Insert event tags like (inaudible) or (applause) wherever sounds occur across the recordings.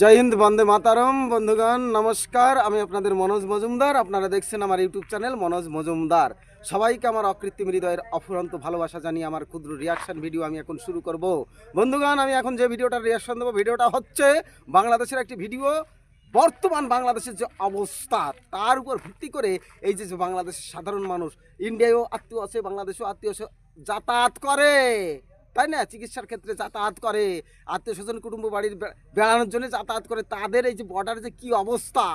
জয় হিন্দ বন্দে মাতারম। বন্ধুগণ নমস্কার। আমি আপনাদের মনোজ মজুমদার। আপনারা দেখছেন আমার ইউটিউব চ্যানেল মনোজ মজুমদার। সবাইকে আমার অকৃত্রিম হৃদয়ের অফুরন্ত ভালোবাসা জানিয়ে আমার ক্ষুদ্র রিয়াকশন ভিডিও আমি এখন শুরু করব। বন্ধুগণ আমি এখন যে ভিডিওটার রিয়াকশন দেবো ভিডিওটা হচ্ছে বাংলাদেশের একটি ভিডিও বর্তমান বাংলাদেশের যে অবস্থা তার উপর ভিত্তি করে এই যে বাংলাদেশের সাধারণ মানুষ ইন্ডিয়ায়ও আত্মীয় আছে বাংলাদেশেও আত্মীয় আছে, যাতায়াত করে। তাই না? চিকিৎসার ক্ষেত্রে যাতায়াত করে আত্মীয় স্বজন কুটুম্ব বাড়ির বেড়ানোর জন্য যাতায়াত করে, তাদের এই যে বর্ডারে যে কী অবস্থা?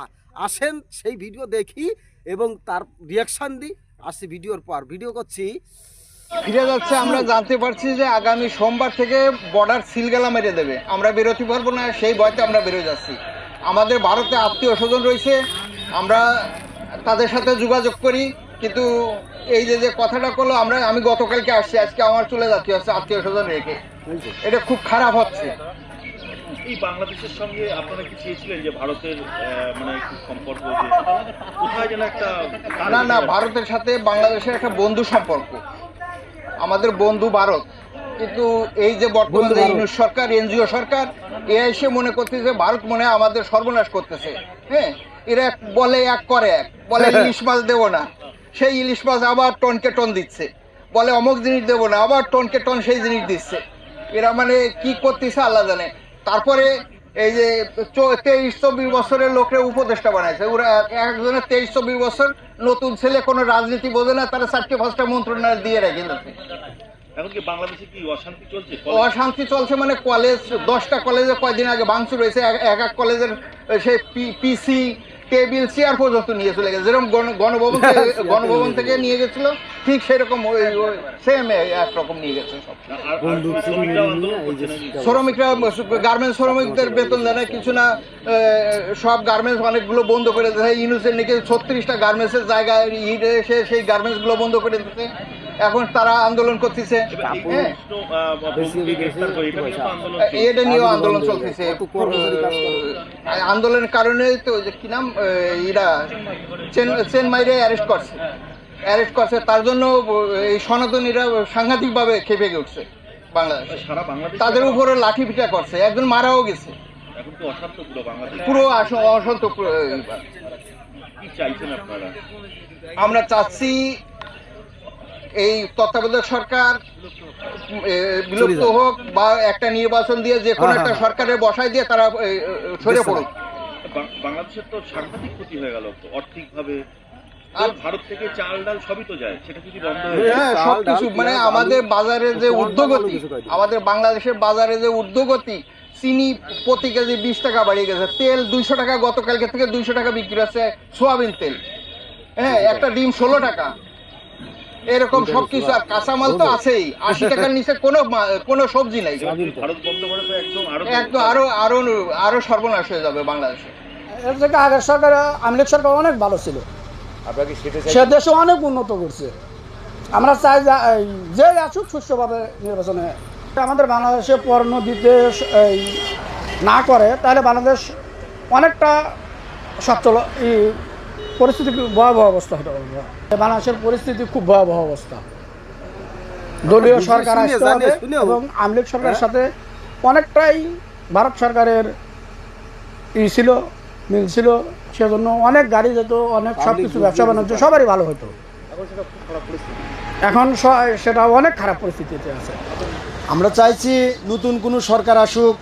আসেন, সেই ভিডিও দেখি এবং তার রিয়াকশান দিই। আসছি ভিডিওর পর। ভিডিও করছি। ফিরে যাচ্ছে, আমরা জানতে পারছি যে আগামী সোমবার থেকে বর্ডার সিলগালা মেরে দেবে। আমরা বেরোতে পারব না, সেই ভয়তে আমরা বেরোয় যাচ্ছি। আমাদের ভারতে আত্মীয় স্বজন রয়েছে, আমরা তাদের সাথে যোগাযোগ করি। কিন্তু এই যে যে কথাটা করল আমরা আমি গতকালকে আসছি আজকে আমার চলে যাচ্ছি হচ্ছে আত্মীয় স্বজন রেখে। এটা খুব খারাপ হচ্ছে। এই বাংলাদেশের সঙ্গে আপনারা কি চেয়েছিলেন যে ভারতের মানে সম্পর্ক কোথায় যেন একটা না না ভারতের সাথে বাংলাদেশের একটা বন্ধু সম্পর্ক। আমাদের বন্ধু ভারত। কিন্তু এই যে বর্তমানে সরকার এনজিও সরকার এ এসে মনে করতেছে ভারত মনে হয় আমাদের সর্বনাশ করতেছে। হ্যাঁ? এরা এক বলে এক করে এক। বলে (laughs) ইলিশ মাছ দেবো না। সেই ইলিশ মাছ আবার টনকে টন দিচ্ছে। বলে অমুক জিনিস দেবো না আবার টনকে টন সেই জিনিস দিচ্ছে। এরা মানে কি করতেছে আল্লাহ জানে। তারপরে এই যে তেইশ চব্বিশ বছরের লোকের উপদেষ্টা বানাইছে। ওরা এক- একজনের তেইশ চব্বিশ বছর নতুন ছেলে কোনো রাজনীতি বোঝে না তারা চারটে পাঁচটা মন্ত্রণালয় দিয়ে রেখে অশান্তি চলছে? মানে কলেজ দশটা কলেজে কয়দিন আগে ভাঙচুর হয়েছে। এক এক কলেজের সেই পিসি টেবিল চেয়ার পর্যন্ত নিয়ে চলে গেছে। যেরকম গণভবন থেকে (laughs) গণভবন থেকে নিয়ে গেছিল ঠিক সেরকম ওই সেম একরকম নিয়ে গেছে সব। আর- আর শ্রমিকরাও আন্দোলন করছে নাকি? শ্রমিকরা গার্মেন্টস শ্রমিকদের বেতন দেয় না কিছু না সব গার্মেন্টস অনেকগুলো বন্ধ করে দিয়েছে। ইউনুসের নাকি ছত্রিশটা গার্মেন্টসের জায়গায় ইট এসে সেই গার্মেন্টসগুলো বন্ধ করে দিচ্ছে এখন তারা আন্দোলন করতেছে। হ্যাঁ। এটা নিয়ে আন্দোলন নিয়েও আন্দোলন চলতেছে। আন্দোলনের কারণে তো কি নাম এ, এরা চেন চেনমাইরে অ্যারেস্ট করছে। অ্যারেস্ট করছে তার জন্য এই সনাতনীরা সাংঘাতিকভাবে খেপে উঠছে বাংলাদেশ। তাদের উপরে লাঠি পিটা করছে। একজন মারাও গেছে। এখন অশান্ত পুরো বাংলাদেশ। পুরো আস- অসন্ত আমরা চাচ্ছি এই তত্ত্বাবধায়ক সরকার বিলুপ্ত হোক বা একটা নির্বাচন দিয়ে যে কোনো হ্যাঁ, একটা হ্যাঁ। সরকারের বসায় দিয়ে তারা সরে পড়ুক। বাংলাদেশের তো সাংঘাতিক ক্ষতি হয়ে গেল আর্থিক ভাবে ভারত থেকে চাল ডাল সবই তো যায় সেটা যদি বন্ধ হ্যাঁ সবকিছু মানে আমাদের বাজারে যে ঊর্ধ্বগতি। আমাদের বাংলাদেশের বাজারে যে ঊর্ধ্বগতি চিনি প্রতি কেজি বিশ টাকা বাড়িয়ে গেছে তেল দুইশো টাকা গতকালকে থেকে দুইশো টাকা বিক্রি হচ্ছে সোয়াবিন তেল। হ্যাঁ একটা ডিম ষোলো টাকা। এরকম সবকিছু আর কাঁচামাল তো আছেই। আশি টাকার নিচে কোনো কোনো সবজি নাই। এবার যদি ভারত বন্ধ করে তো একদম আরও আরও আরও সর্বনাশ হয়ে যাবে বাংলাদেশে। এর থেকে আগের সরকার আমলিক সরকার অনেক ভালো ছিল। সে দেশে অনেক উন্নত করছে। আমরা চাই যে আসুক সুষ্ঠুভাবে নির্বাচনে। আমাদের বাংলাদেশে পণ্য দিতে না করে তাহলে বাংলাদেশ অনেকটা সচ্ছল পরিস্থিতি খুব ভয়াবহ অবস্থা হতে বাংলাদেশের পরিস্থিতি খুব ভয়াবহ অবস্থা। দলীয় সরকার আসতে হবে এবং আমলিক সরকারের হ্যাঁ। সাথে অনেকটাই ভারত সরকারের ই ছিল মিল ছিল সেজন্য অনেক গাড়ি যেত অনেক সব কিছু ব্যবসা বাণিজ্য সবারই ভালো হতো। এখন স- সেটা অনেক খারাপ পরিস্থিতিতে আছে। আমরা চাইছি নতুন কোনো সরকার আসুক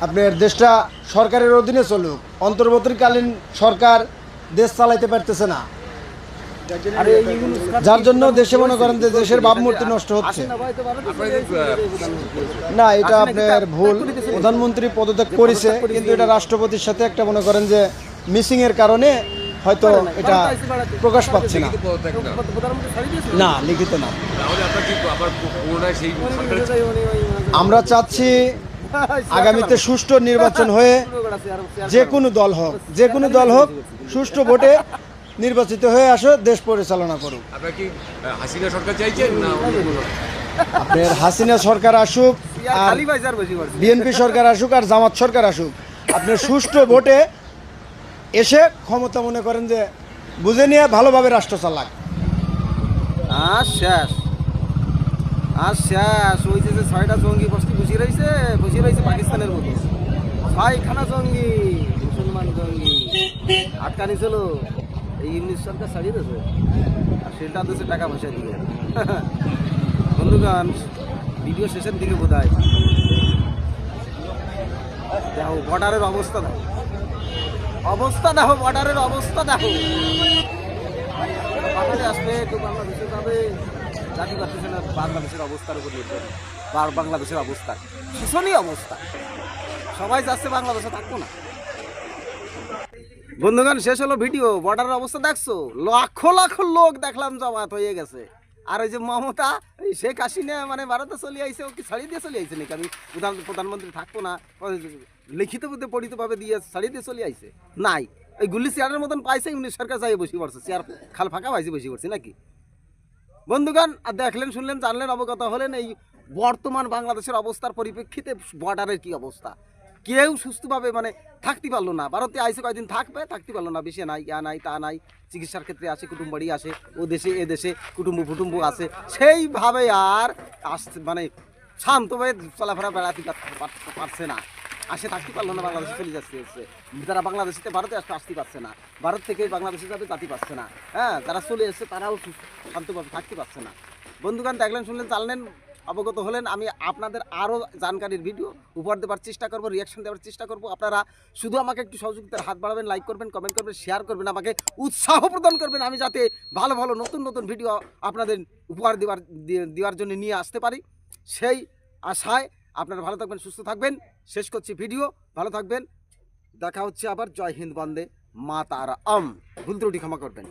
আপনার দেশটা সরকারের অধীনে চলুক অন্তর্বর্তীকালীন সরকার দেশ চালাইতে পারতেছে না। যার জন্য দেশে মনে করেন যে দেশের ভাবমূর্তি নষ্ট হচ্ছে। না এটা আপনার ভুল। প্রধানমন্ত্রী পদত্যাগ করেছে কিন্তু এটা রাষ্ট্রপতির সাথে একটা মনে করেন যে মিসিং এর কারণে হয়তো এটা প্রকাশ পাচ্ছে না। না। লিখিত না। আমরা চাচ্ছি আগামীতে সুষ্ঠু নির্বাচন হয়ে যে কোনো দল হোক যে কোনো দল হোক সুষ্ঠু ভোটে নির্বাচিত হয়ে আসো দেশ পরিচালনা করুক আপনার হাসিনা সরকার চাইছেন না আপনার হাসিনা সরকার আসুক আর বিএনপি সরকার আসুক আর জামাত সরকার আসুক আপনি সুষ্ঠু ভোটে এসে ক্ষমতা মনে করেন যে বুঝে নিয়ে ভালোভাবে রাষ্ট্র চালাক। শেষ। আর শেষ, ওই যে ছয়টা জঙ্গি বস্তি বসে রয়েছে বসে রয়েছে পাকিস্তানের মতো। ছয়খানা জঙ্গি, মুসলমান জঙ্গি। আটকানি ছিল এই ইংলিশ সরকার ছাড়িয়ে দিয়েছে। আর সেটা দিয়েছে টাকা পয়সা দিয়ে। (laughs) বন্ধুগণ, ভিডিও শেষের দিকে বোধ দেখো, বর্ডারের অবস্থা দেখো। অবস্থা দেখো, বর্ডারের অবস্থা দেখো। আসবে, একটু বাংলাদেশে যাবে। জাতি পারতেছে না বাংলাদেশের অবস্থার উপর নির্ভর। বা বাংলাদেশের অবস্থা, ভীষণই অবস্থা। সবাই যাচ্ছে বাংলাদেশে, থাকব না। বন্ধুগণ, শেষ হলো ভিডিও বর্ডারের অবস্থা দেখছ? লাখো লাখো লোক দেখলাম জমাত হয়ে গেছে। আর ওই যে মমতা, এই শেখ হাসিনা মানে ভারতে চলে আইছে ও কি ছাড়িয়ে দিয়ে চলে আইছে নাকি? আমি প্রধান, প্রধানমন্ত্রী থাকব না লিখিত বুদ্ধে পড়িতভাবে দিয়ে ছাড়িয়ে দিয়ে চলে আইছে। নাই ওই গুলি চেয়ারের মতন পাইছে এমনি সরকার যাই বসে পড়ছে, চেয়ার খাল ফাঁকা পাইছে, বসে পড়ছে নাকি? বন্ধুগণ, আর দেখলেন, শুনলেন, জানলেন, অবগত হলেন এই বর্তমান বাংলাদেশের অবস্থার পরিপ্রেক্ষিতে বর্ডারের কি অবস্থা? কেউ সুস্থভাবে মানে থাকতে পারল না। ভারতে আইসে কয়েকদিন থাকবে, থাকতে পারল না। বেশি নাই, ইয়া নাই, তা নাই, চিকিৎসার ক্ষেত্রে আসে কুটুম বাড়ি আসে, ও দেশে, এ দেশে, কুটুম্ব, ফুটুম্ব আছে সেইভাবে আর আসতে মানে শান্তভাবে চলাফেরা বেড়াতে পার- পার- পারছে না। আসে, থাকতে পারল না, বাংলাদেশে চলে যাচ্ছে, হচ্ছে। যারা বাংলাদেশিতে, ভারতে আসতে আসতে পারছে না। ভারত থেকে বাংলাদেশে যাবে, জাতি পারছে না। হ্যাঁ যারা চলে এসছে, তারাও শান্তভাবে থাকতে পারছে না। বন্ধুগান দেখলেন, শুনলেন, জানলেন, অবগত হলেন, আমি আপনাদের আরও জানকারির ভিডিও উপহার দেওয়ার চেষ্টা করব রিয়াকশন দেওয়ার চেষ্টা করব। আপনারা শুধু আমাকে একটু সহযোগিতার হাত বাড়াবেন লাইক করবেন কমেন্ট করবেন শেয়ার করবেন, আমাকে উৎসাহ প্রদান করবেন, আমি যাতে ভালো ভালো, নতুন নতুন ভিডিও আপনাদের উপহার দেওয়ার দেওয়ার জন্য নিয়ে আসতে পারি। সেই আশায় আপনারা ভালো থাকবেন, সুস্থ থাকবেন। শেষ করছি ভিডিও। ভালো থাকবেন। দেখা হচ্ছে আবার। জয় হিন্দ বন্দে। মা তারা আম ভুল ত্রুটি ক্ষমা করবেন।